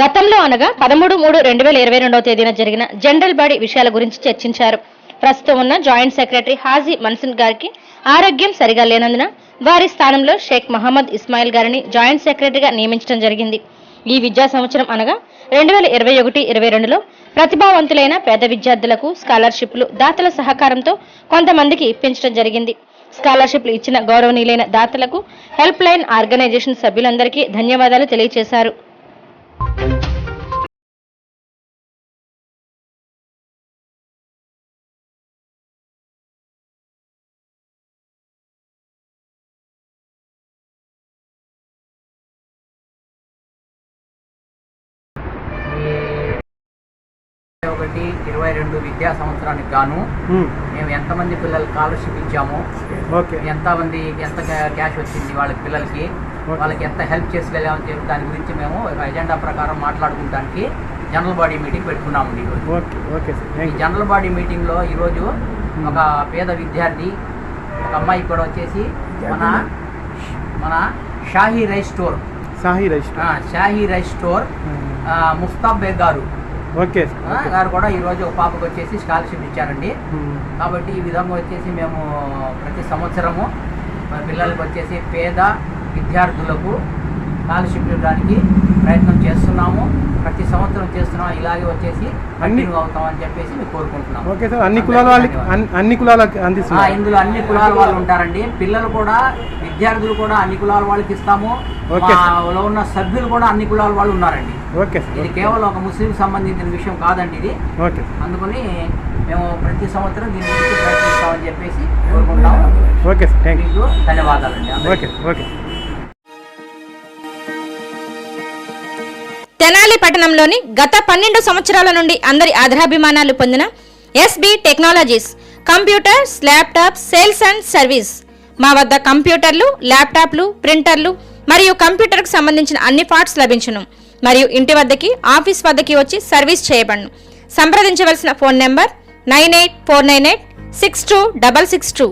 గతంలో అనగా పదమూడు మూడు రెండు వేల ఇరవై రెండవ తేదీన జరిగిన జనరల్ బాడీ విషయాల గురించి చర్చించారు. ప్రస్తుతం ఉన్న జాయింట్ సెక్రటరీ హాజీ మన్సిన్ గారికి ఆరోగ్యం సరిగా లేనందున వారి స్థానంలో షేక్ మహమ్మద్ ఇస్మాయిల్ గారిని జాయింట్ సెక్రటరీగా నియమించడం జరిగింది. ఈ విద్యా సంవత్సరం అనగా రెండు వేల ఇరవై ఒకటి ఇరవై రెండులో ప్రతిభావంతులైన పేద విద్యార్థులకు స్కాలర్షిప్లు దాతల సహకారంతో కొంతమందికి ఇప్పించడం జరిగింది. స్కాలర్షిప్లు ఇచ్చిన గౌరవనీయులైన దాతలకు హెల్ప్ లైన్ ఆర్గనైజేషన్ సభ్యులందరికీ ధన్యవాదాలు తెలియజేశారు. ఇరవై రెండు విద్యా సంవత్సరానికి గాను మేము ఎంతమంది పిల్లలు స్కాలర్షిప్ ఇచ్చాము ఓకే. ఎంతమంది ఎంత క్యా- క్యాష్ వచ్చింది వాళ్ళ పిల్లలకి. వాళ్ళకి ఎంత హెల్ప్ చేసుకోలేమని చెప్పి దాని గురించి మేము ఎజెండా ప్రకారం మాట్లాడుకోవడానికి జనరల్ బాడీ మీటింగ్ పెట్టుకున్నాము ఈరోజు ఓకే ఓకే సార్. ఈ జనరల్ బాడీ మీటింగ్లో ఈరోజు ఒక పేద విద్యార్థి ఒక అమ్మాయి కూడా వచ్చేసి మన మన Shahi rice store. Sahi rice Shahi rice store Mustab Baig గారు. ఓకే. గారు కూడా ఈరోజు ఒక పాపకు వచ్చేసి స్కాలర్షిప్ ఇచ్చారండి. కాబట్టి ఈ విధంగా వచ్చేసి మేము ప్రతి సంవత్సరము మన పిల్లలకు వచ్చేసి పేద విద్యార్థులకు స్కాలర్షిప్ ఇవ్వడానికి ప్రయత్నం చేస్తున్నాము. ప్రతి సంవత్సరం చేస్తున్నాం. ఇలాగే వచ్చేసి కంటిన్యూ అవుతామని చెప్పేసి మేము కోరుకుంటున్నాము. ఓకే సార్ అన్ని కులాల వాళ్ళకి అన్ని- కులాలకి ఆ, అందిస్తున్నారు. ఇందులో అన్ని కులాల వాళ్ళు ఉంటారండి. పిల్లలు కూడా విద్యార్థులు కూడా అన్ని కులాల వాళ్ళకి ఇస్తాము. మాలో ఉన్న సభ్యులు కూడా అన్ని కులాల వాళ్ళు ఉన్నారండి. ఓకే ఇది కేవలం ఒక ముస్లిం సంబంధించిన విషయం కాదండి ఇది. ఓకే. అందుకని మేము ప్రతి సంవత్సరం దీని గురించి ప్రయత్నిస్తామని చెప్పేసి కోరుకుంటాం ఓకే సార్ థ్యాంక్ యూ మీకు ధన్యవాదాలండి. అందరికీ. Okay okay. తెనాలి పట్టణంలోని గత పన్నెండు సంవత్సరాల నుండి అందరి ఆదరాభిమానాలు పొందిన SB technologies computers laptops sales and service. మా వద్ద కంప్యూటర్లు ల్యాప్టాప్లు ప్రింటర్లు మరియు కంప్యూటర్కు సంబంధించిన అన్ని పార్ట్స్ లభించును. మరియు ఇంటి వద్దకి ఆఫీస్ వద్దకి వచ్చి సర్వీస్ చేయబడును. సంప్రదించవలసిన phone number nine eight four nine eight six two double six two.